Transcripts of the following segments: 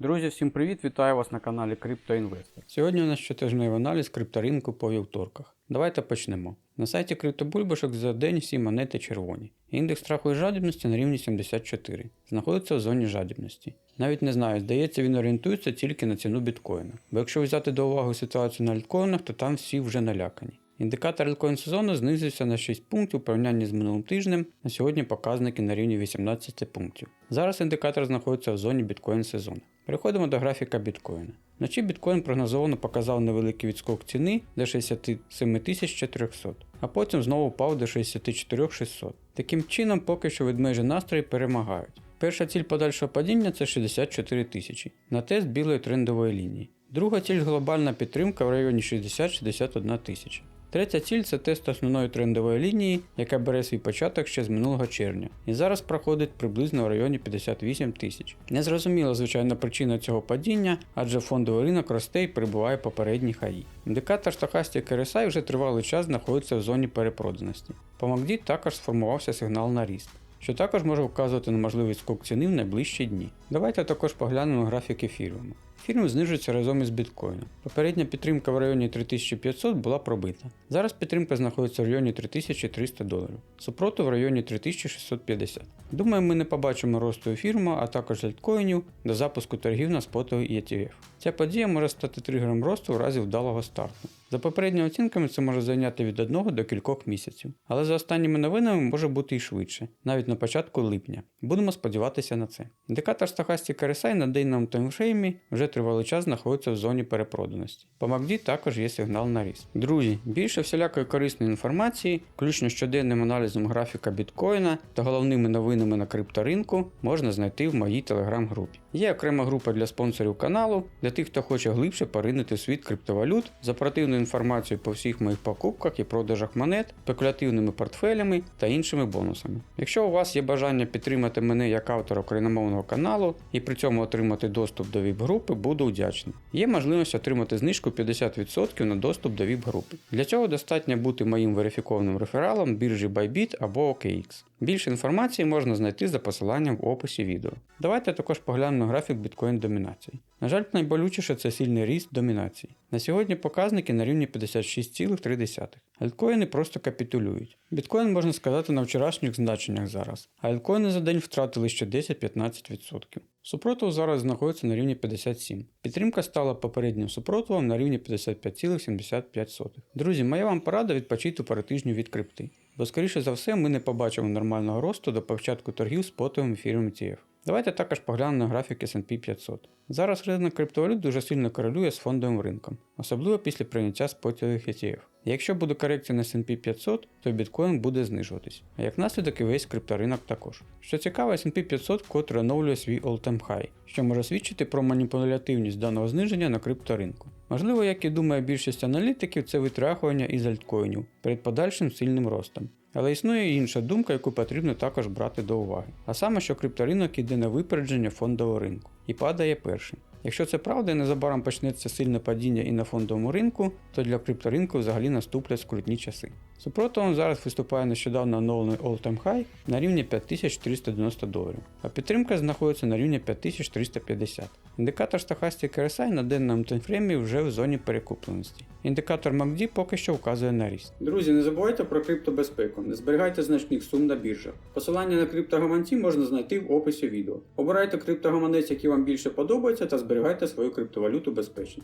Друзі, всім привіт! Вітаю вас на каналі CryptoInvestor. Сьогодні у нас щотижневий аналіз крипторинку по вівторках. Давайте почнемо. На сайті криптобульбашок за день всі монети червоні. Індекс страху і жадібності на рівні 74. Знаходиться в зоні жадібності. Навіть не знаю, здається, він орієнтується тільки на ціну біткоїна. Бо якщо взяти до уваги ситуацію на альткоїнах, то там всі вже налякані. Індикатор альткоін сезону знизився на 6 пунктів у порівнянні з минулим тижнем. На сьогодні показники на рівні 18 пунктів. Зараз індикатор знаходиться в зоні біткоін сезону. Переходимо до графіка біткоїна. Вночі біткоін прогнозовано показав невеликий відскок ціни до 67 400, а потім знову впав до 64 600. Таким чином, поки що ведмежі настрої перемагають. Перша ціль подальшого падіння це 64 тисячі на тест білої трендової лінії. Друга ціль глобальна підтримка в районі 60-61 тисячі. Третя ціль це тест основної трендової лінії, яка бере свій початок ще з минулого червня, і зараз проходить приблизно в районі 58 тисяч. Незрозуміла звичайно причина цього падіння, адже фондовий ринок росте і перебуває в попередній хаї. Індикатор Stochastic RSI вже тривалий час знаходиться в зоні перепроданості. По MACD також сформувався сигнал на ріст. Що також може вказувати на можливий скок ціни в найближчі дні. Давайте також поглянемо графік ефіріуму. Ефіріум знижується разом із біткоїном. Попередня підтримка в районі 3500 була пробита. Зараз підтримка знаходиться в районі 3300 доларів, супротив в районі 3650. Думаю, ми не побачимо росту ефіруму, а також альткоїнів до запуску торгів на спотовий ETF. Ця подія може стати тригером росту в разі вдалого старту. За попередніми оцінками це може зайняти від 1 до кількох місяців, але за останніми новинами може бути і швидше, навіть на початку липня. Будемо сподіватися на це. Індикатор Stochastic RSI на денному таймфреймі вже тривалий час знаходиться в зоні перепроданості. По MACD також є сигнал на ріст. Друзі, більше всілякої корисної інформації, включно щоденним аналізом графіка біткоїна та головними новинами на крипторинку, можна знайти в моїй телеграм-групі. Є окрема група для спонсорів каналу, для тих, хто хоче глибше поринути світ криптовалют з оперативною інформацією по всіх моїх покупках і продажах монет, спекулятивними портфелями та іншими бонусами. Якщо у вас є бажання підтримати мене як автора україномовного каналу і при цьому отримати доступ до ВІП-групи, буду вдячний. Є можливість отримати знижку 50% на доступ до ВІП-групи. Для цього достатньо бути моїм верифікованим рефералом біржі Bybit або OKX. Більше інформації можна знайти за посиланням в описі відео. Давайте також поглянемо графік біткоін домінації. На жаль, найболючіше це сильний ріст домінації. На сьогодні показники на рівні 56,3. Альткоїни просто капітулюють. Біткоін можна сказати на вчорашніх значеннях зараз, а альткоїни за день втратили ще 10-15%. Супротив зараз знаходиться на рівні 57. Підтримка стала попереднім супротивом на рівні 55,75. Друзі, моя вам порада відпочити пару тижнів від крипти. Бо, скоріше за все, ми не побачимо нормального росту до початку торгів з потовим ефіром ETF. Давайте також поглянемо на графік S&P 500. Зараз ринок криптовалют дуже сильно корелює з фондовим ринком, особливо після прийняття спотових ETF. Якщо буде корекція на S&P 500, то біткоін буде знижуватись, а як наслідок і весь крипторинок також. Що цікаво, S&P 500 котре оновлює свій all-time high, що може свідчити про маніпулятивність даного зниження на крипторинку. Можливо, як і думає більшість аналітиків, це витрахування із альткоїнів перед подальшим сильним ростом. Але існує інша думка, яку потрібно також брати до уваги. А саме, що крипторинок іде на випередження фондового ринку і падає першим. Якщо це правда і незабаром почнеться сильне падіння і на фондовому ринку, то для крипторинку взагалі наступлять скрутні часи. Супротивом зараз виступає нещодавно оновлений all-time high на рівні 5390 доларів, а підтримка знаходиться на рівні 5350. Індикатор Stochastic RSI на денному таймфреймі вже в зоні перекупленості. Індикатор MACD поки що вказує на ріст. Друзі, не забувайте про криптобезпеку, не зберігайте значних сум на біржах. Посилання на криптогаманці можна знайти в описі відео. Обирайте криптогаманець, який вам більше подобається, та зберігайте свою криптовалюту безпечно.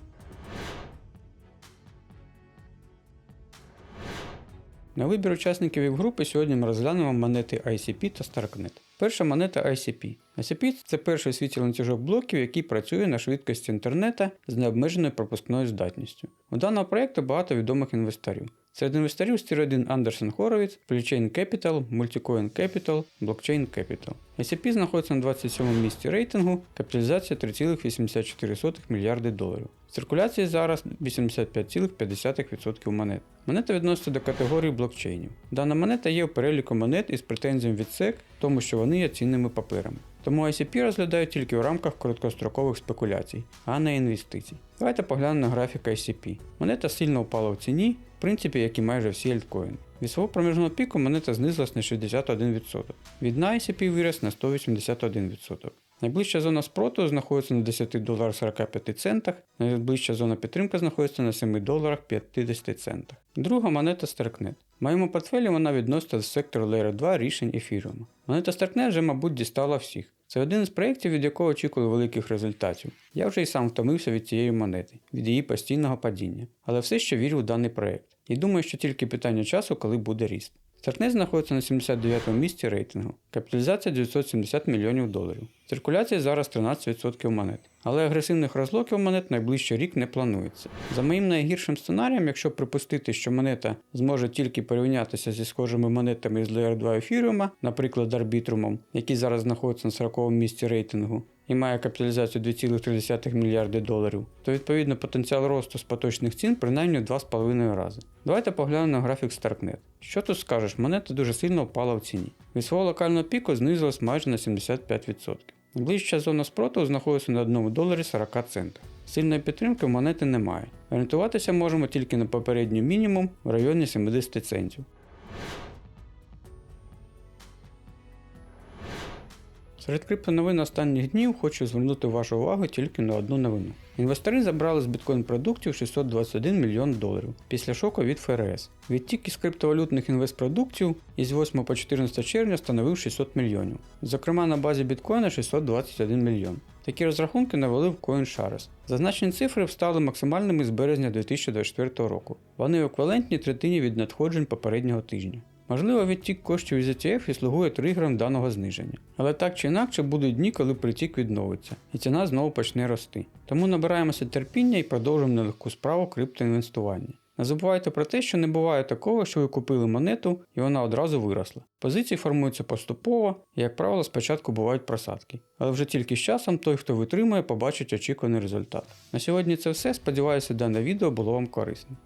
На вибір учасників групи сьогодні ми розглянемо монети ICP та Starknet. Перша монета ICP. ICP це перший у світі ланцюжок блоків, який працює на швидкості інтернета з необмеженою пропускною здатністю. У даного проєкту багато відомих інвесторів. Серед інвесторів стір 1 Андерсен Хоровіц, Polychain Capital, Multicoin Capital, Blockchain Capital. ICP знаходиться на 27 місці рейтингу, капіталізація 3,84 мільярди доларів. В циркуляції зараз 85,5% монет. Монета відноситься до категорії блокчейнів. Дана монета є в переліку монет із претензіями від SEC, тому що вони є цінними паперами. Тому ICP розглядають тільки в рамках короткострокових спекуляцій, а не інвестицій. Давайте поглянемо на графік ICP. Монета сильно впала в ціні, в принципі, як і майже всі альткоїни. Від свого проміжного піку монета знизилась на 61%. Від на ICP виріс на 181%. Найближча зона спротиву знаходиться на 10 доларах 45 центах, найближча зона підтримки знаходиться на 7 доларах 50 центах. Друга монета Starknet. В моєму портфелі вона відноситься до сектору Layer 2 рішень ефіріуму. Монета Starknet вже, мабуть, дістала всіх. Це один із проєктів, від якого очікую великих результатів. Я вже й сам втомився від цієї монети, від її постійного падіння, але все ще вірю в даний проєкт. І думаю, що тільки питання часу, коли буде ріст. Стартнет знаходиться на 79-му місці рейтингу, капіталізація 970 мільйонів доларів. Циркуляція зараз 13% монет, але агресивних розлоків монет найближчий рік не планується. За моїм найгіршим сценарієм, якщо припустити, що монета зможе тільки порівнятися зі схожими монетами з Layer 2 ефіріума, наприклад, арбітрумом, який зараз знаходиться на 40-му місці рейтингу, і має капіталізацію 2,3 мільярди доларів, то відповідно потенціал росту з поточних цін принаймні 2,5 рази. Давайте поглянемо на графік Starknet. Що тут скажеш, монета дуже сильно впала в ціні. Від свого локального піку знизилась майже на 75%. Найближча зона спротиву знаходиться на 1 доларі 40 центів. Сильної підтримки монети немає. Орієнтуватися можемо тільки на попередній мінімум в районі 70 центів. Серед криптоновин останніх днів хочу звернути вашу увагу тільки на одну новину. Інвестори забрали з біткоін продуктів 621 мільйон доларів після шоку від ФРС. Відтік із криптовалютних інвестпродуктів із 8 по 14 червня становив 600 мільйонів. Зокрема, на базі біткоїна 621 мільйон. Такі розрахунки навели в CoinShares. Зазначені цифри стали максимальними з березня 2024 року. Вони еквівалентні третині від надходжень попереднього тижня. Можливо, відтік коштів із ETF і слугує тригером даного зниження. Але так чи інакше будуть дні, коли притік відновиться, і ціна знову почне рости. Тому набираємося терпіння і продовжуємо нелегку справу криптоінвестування. Не забувайте про те, що не буває такого, що ви купили монету і вона одразу виросла. Позиції формуються поступово і, як правило, спочатку бувають просадки. Але вже тільки з часом той, хто витримує, побачить очікуваний результат. На сьогодні це все. Сподіваюся, дане відео було вам корисним.